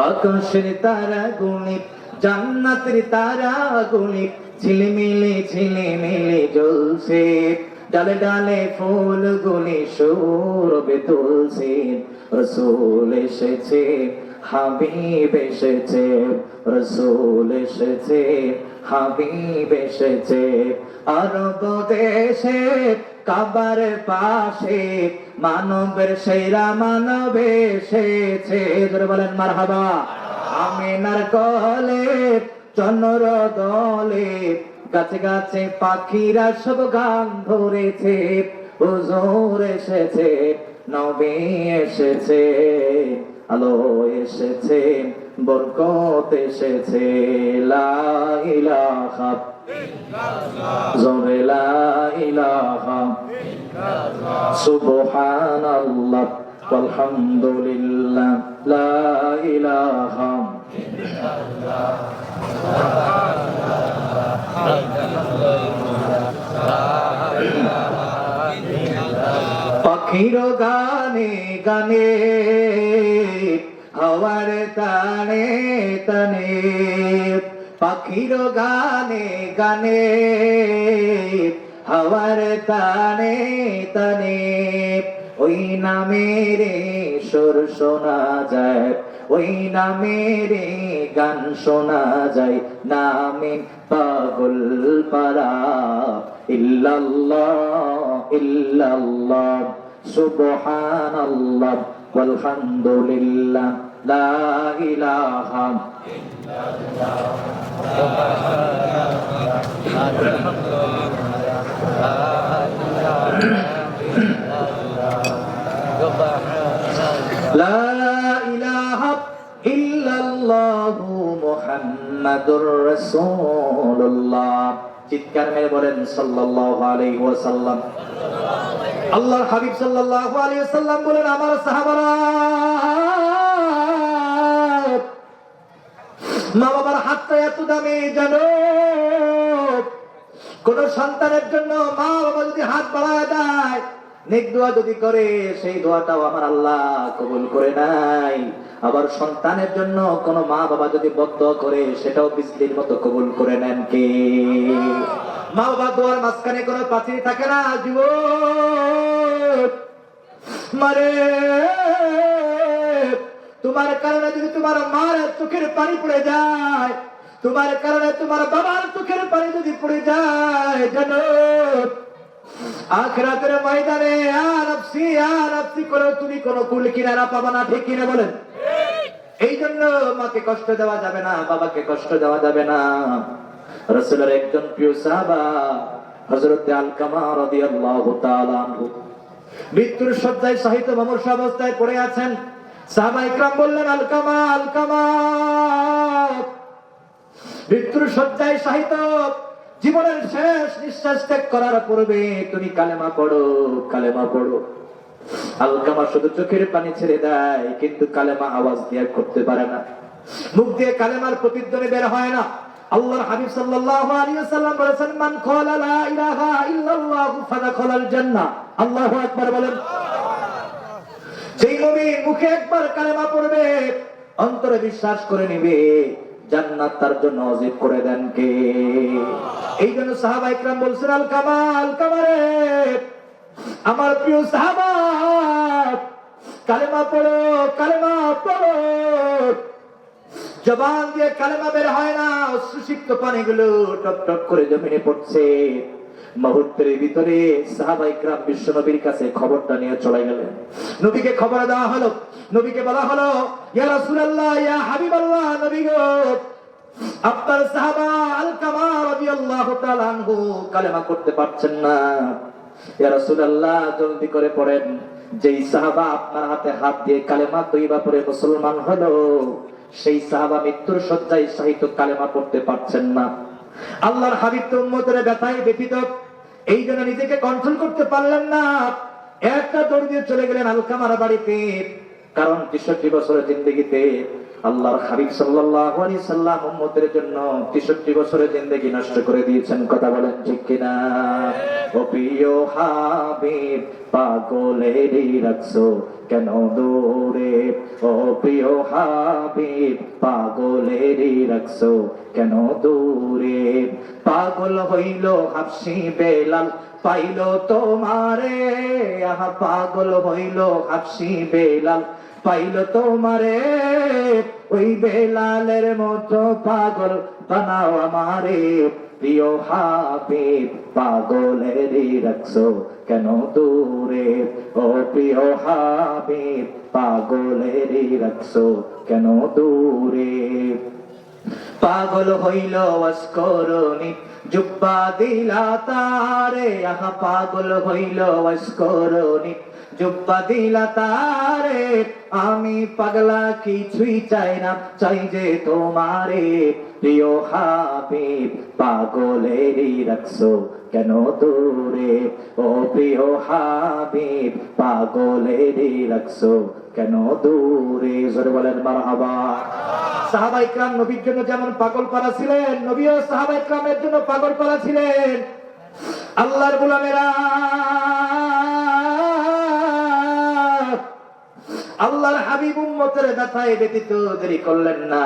আকাশের তারা গুণিত জান্নাতের তারা গুণিত ঝিলিমিলি ঝিলিমিলি জ্বলছে। ডালে ডালে ফুল গুলি সৌরভে তুলছে রসুল এসেছে, হাবিব এসেছে, রসুল এসেছে, হাবিব এসেছে। আরব দেশে কাবার পাশে মানবের সেরা মানব এসেছে। জোরে বলেন, মারহাবা। আমিনার কলে চন্দ্র দলে গাছে গাছে পাখিরা সব গান ধরেছে। হুজুর এসেছে, নবী এসেছে, আলো এসেছে, বরকত এসেছে। লা ইলাহা জোরে লা ইলাহা। সুবহানাল্লাহ পাখির গানে গানে হওয়ার তানে তানে পাখির গানে গানে হওয়ার তানে তানে, ওই নামের সুর শোনা যায়, ওই নামের গান শোনা যায়, নামে পাগল পারা ইল্লাল্লাহ। চিৎকার মেরে বলেন আলাইহি হাবিব বলেন, আমার সাহাবারা মা বাবার হাতটা এত দামি, জানো? কোন সন্তানের জন্য মা বাবা যদি হাত বাড়ায় দেয় নেক দোয়া যদি করে, সেই দোয়াটাও আমার আল্লাহ কবুল করে নাই। আবার সন্তানের জন্য কোন মা বাবা যদি বদ্ধ করে, সেটাও বিজলির মতো কবুল করে নেন কে? মা বাবা দোয়ার মাঝখানে কোনো পাথর থাকে না, যুবক। মারে। তোমার কারণে যদি তোমার মার চোখের পানি পড়ে যায়, তোমার কারণে তোমার বাবার চোখের পানি যদি পড়ে যায়, জানো? আখরাতের ময়দানে আর আপসি আর আপসি করে তুমি কোন কুল কিনারা পাবা না, ঠিক কিনা বলেন? এই জন্য মাকে কষ্ট দেওয়া যাবে না, বাবাকে কষ্ট দেওয়া যাবে না। রসুলের একজন প্রিয় সাহাবা, হযরত আলকামা রাদিয়াল্লাহু তাআলা আনহু, মৃত্যুর শয্যায় সাহিত্য মমর্ষ অবস্থায় পড়ে আছেন। সাহাবা ইকরাম বললেন, আলকামা আলকামা! মৃত্যুর শয্যায় সাহিত্য জীবনের শেষ নিঃশ্বাস ত্যাগ করার পূর্বে তুমি কালেমা পড়ো কালেমা পড়ো। আলকামা শুধু চোখের পানি ছেড়ে দেয়, কিন্তু কালেমা আওয়াজ দিয়ে করতে পারে না। মুখ দিয়ে কালেমার প্রতিধ্বনি বের হয় না। আল্লাহর হাবিব সাল্লাল্লাহু আলাইহি ওয়াসাল্লাম বলেছেন, মান লা ইলাহা ইল্লাল্লাহু জান্নাহ। আল্লাহু আকবার বলেন। মুমিন মুখে একবার কালেমা পড়বে, অন্তরে বিশ্বাস করে নেবে, জান্নাত তার জন্য অজিব করে দেন কে? এই জন্য সাহাবা ইকরাম বলছেন, আল কামাল, কামারে। আমার প্রিয় সাহাবা, কালেমা পড়ো কালেমা পড়ো। জবান দিয়ে কালেমা বের হয় না সুশিক্ত পানিগুলো টপ টপ করে জমিনে পড়ছে। মুহূর্তের ভিতরে সাহাবা ইকরাম বিশ্ব নবীর কাছে খবরটা নিয়ে চলে গেলেন। নবীকে খবর দেওয়া হলো, নবীকে বলা হলো, ইয়া রাসূলুল্লাহ, ইয়া হাবিবাল্লাহ, নবী গো। আপনার সাহাবা তাআলা আনহু কালেমা করতে পারছেন না। জলদি করে পড়েন। যেই সাহাবা আপনার হাতে হাত দিয়ে কালেমা তৈবা মুসলমান হলো, সেই সাহাবা মৃত্যুর কালেমা পড়তে পারছেন না। আল্লাহর হাবিব উম্মতের ব্যথায় ব্যথিত। এই জন্য নিজেকে কন্ট্রোল করতে পারলেন না। একটা দৌড় দিয়ে চলে গেলেন আলকামার বাড়িতে। কারণ তেষট্টি বছরের জিন্দগিতে আল্লাহর হাবিব সাল্লাল্লাহু আলাইহি সাল্লাম উম্মতের জন্য তেষট্টি বছরের জিন্দগি নষ্ট করে দিয়েছেন। কথা বলেন ঠিক কিনা? কেন দূরে? ও প্রিয় হাবিব, পাগলেরই রাখছো কেন দূরে? পাগল হইল হাফসি বেলাল পাইল তোমারে, আহা পাগল হইল হাফসি বেলাল। পাইল তোমারে, ওই বেলালের মতো পাগল, বানাও আমারে। প্রিয় হাবিব পাগলেরই রাখছো কেন দূরে? ও প্রিয় হাবিব পাগলেরই রাখছো কেন দূরে? পাগল হইল অস্করণি জুব্বা দিলা তারে আহা পাগল হইল অস্করণি জুব্বা দিলা তারে আমি পাগলা কিছুই চাই না, চাই যে তোমারে। প্রিয় হাবিব, পাগলেরই রাখছো কেন দূরে? ও প্রিয় হাবিব, পাগলেরই রাখছো কেন দূরে জোরে বলেন, মারহাবা। সাহাবা ইকরাম নবীর জন্য যেমন পাগল পারা ছিলেন, নবীও সাহাবা ইকরামের জন্য পাগল পারা ছিলেন। আল্লাহর গোলামেরা, আল্লাহর হাবিব উম্মতের ব্যথায় ব্যতীত দেরি করলেন না।